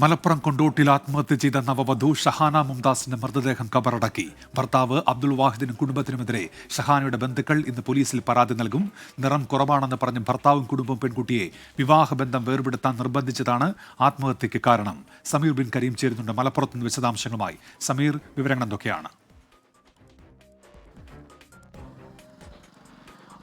മലപ്പുറം കൊണ്ടോട്ടിൽ ആത്മഹത്യ ചെയ്ത നവവധു ഷഹാന മുംതാസിന്റെ മൃതദേഹം കബറടക്കി. ഭർത്താവ് അബ്ദുൾ വാഹിദിനും കുടുംബത്തിനുമെതിരെ ഷഹാനയുടെ ബന്ധുക്കൾ ഇന്ന് പോലീസിൽ പരാതി നൽകും. നിറം കുറവാണെന്ന് പറഞ്ഞ് ഭർത്താവും കുടുംബവും പെൺകുട്ടിയെ വിവാഹബന്ധം വേർപെടുത്താൻ നിർബന്ധിച്ചതാണ് ആത്മഹത്യയ്ക്ക് കാരണം. സമീർ ബിൻ കരീം ചേരുന്നുണ്ട് മലപ്പുറത്ത് വിശദാംശങ്ങളുമായി. സമീർ വിവരങ്ങൾ എന്തൊക്കെയാണ്?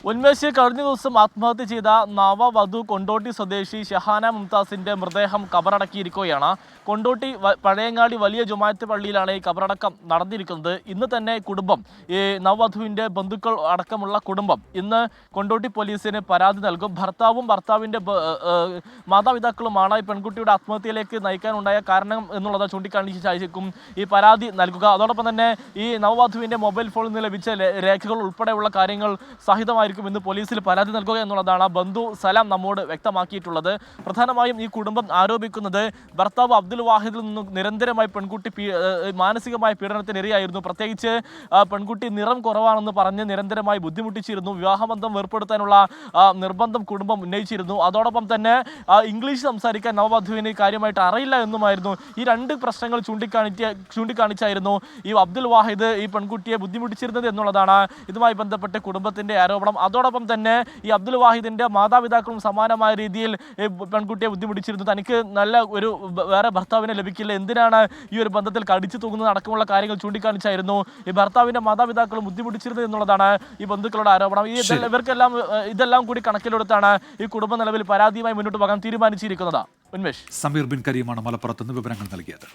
ഉന്മേഷ് കഴിഞ്ഞ ദിവസം ആത്മഹത്യ ചെയ്ത നവവധു കൊണ്ടോട്ടി സ്വദേശി ഷഹാന മുംതാസിന്റെ മൃതദേഹം കബറടക്കിയിരിക്കുകയാണ്. കൊണ്ടോട്ടി പഴയങ്ങാടി വലിയ ജുമായത്ത് പള്ളിയിലാണ് ഈ കബറടക്കം നടന്നിരിക്കുന്നത്. ഇന്ന് തന്നെ കുടുംബം ഈ നവവധുവിന്റെ ബന്ധുക്കൾ അടക്കമുള്ള കുടുംബം ഇന്ന് കൊണ്ടോട്ടി പോലീസിന് പരാതി നൽകും. ഭർത്താവും ഏഹ് മാതാപിതാക്കളുമാണ് ഈ പെൺകുട്ടിയുടെ ആത്മഹത്യയിലേക്ക് നയിക്കാനുണ്ടായ കാരണം എന്നുള്ളത് ചൂണ്ടിക്കാണിച്ചായിരിക്കും ഈ പരാതി നൽകുക. അതോടൊപ്പം തന്നെ ഈ നവവധുവിന്റെ മൊബൈൽ ഫോണിൽ നിന്ന് ലഭിച്ച രേഖകൾ ഉൾപ്പെടെയുള്ള കാര്യങ്ങൾ സഹിതമായിരിക്കും ഇന്ന് പോലീസിൽ പരാതി നൽകുക എന്നുള്ളതാണ് ബന്ധു സലാം നമ്മോട് വ്യക്തമാക്കിയിട്ടുള്ളത്. പ്രധാനമായും ഈ കുടുംബം ആരോപിക്കുന്നത് ഭർത്താവ് അബ്ദുൽ വാഹിദിൽ നിന്നും നിരന്തരമായി പെൺകുട്ടി മാനസികമായ പീഡനത്തിന് ഇരയായിരുന്നു പ്രത്യേകിച്ച് പെൺകുട്ടി നിറം കുറവാണെന്ന് പറഞ്ഞ് നിരന്തരമായി ബുദ്ധിമുട്ടിച്ചിരുന്നു. വിവാഹബന്ധം ഏർപ്പെടുത്താനുള്ള നിർബന്ധം കുടുംബം ഉന്നയിച്ചിരുന്നു. അതോടൊപ്പം തന്നെ ഇംഗ്ലീഷ് സംസാരിക്കാൻ നവവധുവിന് കാര്യമായിട്ട് അറിയില്ല എന്നുമായിരുന്നു ഈ രണ്ട് പ്രശ്നങ്ങൾ ചൂണ്ടിക്കാണിച്ച ചൂണ്ടിക്കാണിച്ചായിരുന്നു ഈ അബ്ദുൽ വാഹിദ് ഈ പെൺകുട്ടിയെ ബുദ്ധിമുട്ടിച്ചിരുന്നത് എന്നുള്ളതാണ്. ഇതുമായി ബന്ധപ്പെട്ട് കുടുംബത്തിന്റെ ആരോപണം അതോടൊപ്പം തന്നെ ഈ അബ്ദുൽ വാഹിദിന്റെ മാതാപിതാക്കളും സമാനമായ രീതിയിൽ പെൺകുട്ടിയെ ബുദ്ധിമുട്ടിച്ചിരുന്നു. തനിക്ക് നല്ല ഒരു വേറെ ഭർത്താവിനെ ലഭിക്കില്ല. എന്തിനാണ് ഈ ഒരു ബന്ധത്തിൽ കടിച്ചു തൂങ്ങുന്നത് അടക്കമുള്ള കാര്യങ്ങൾ ചൂണ്ടിക്കാണിച്ചായിരുന്നു. ഈ ഭർത്താവിന്റെ മാതാപിതാക്കളും ബുദ്ധിമുട്ടിച്ചിരുന്നത് എന്നുള്ളതാണ് ഈ ബന്ധുക്കളുടെ ആരോപണം. ഈ ഇവർക്കെല്ലാം ഇതെല്ലാം കൂടി കണക്കിലെടുത്താണ് ഈ കുടുംബ നിലവിൽ പരാതിയുമായി മുന്നോട്ട് പോകാൻ തീരുമാനിച്ചിരിക്കുന്നത്. ഉന്മേഷ്. സമീർ ബിൻ കരീമാണ് മലപ്പുറത്ത് നിന്ന് വിവരങ്ങൾ നൽകിയത്.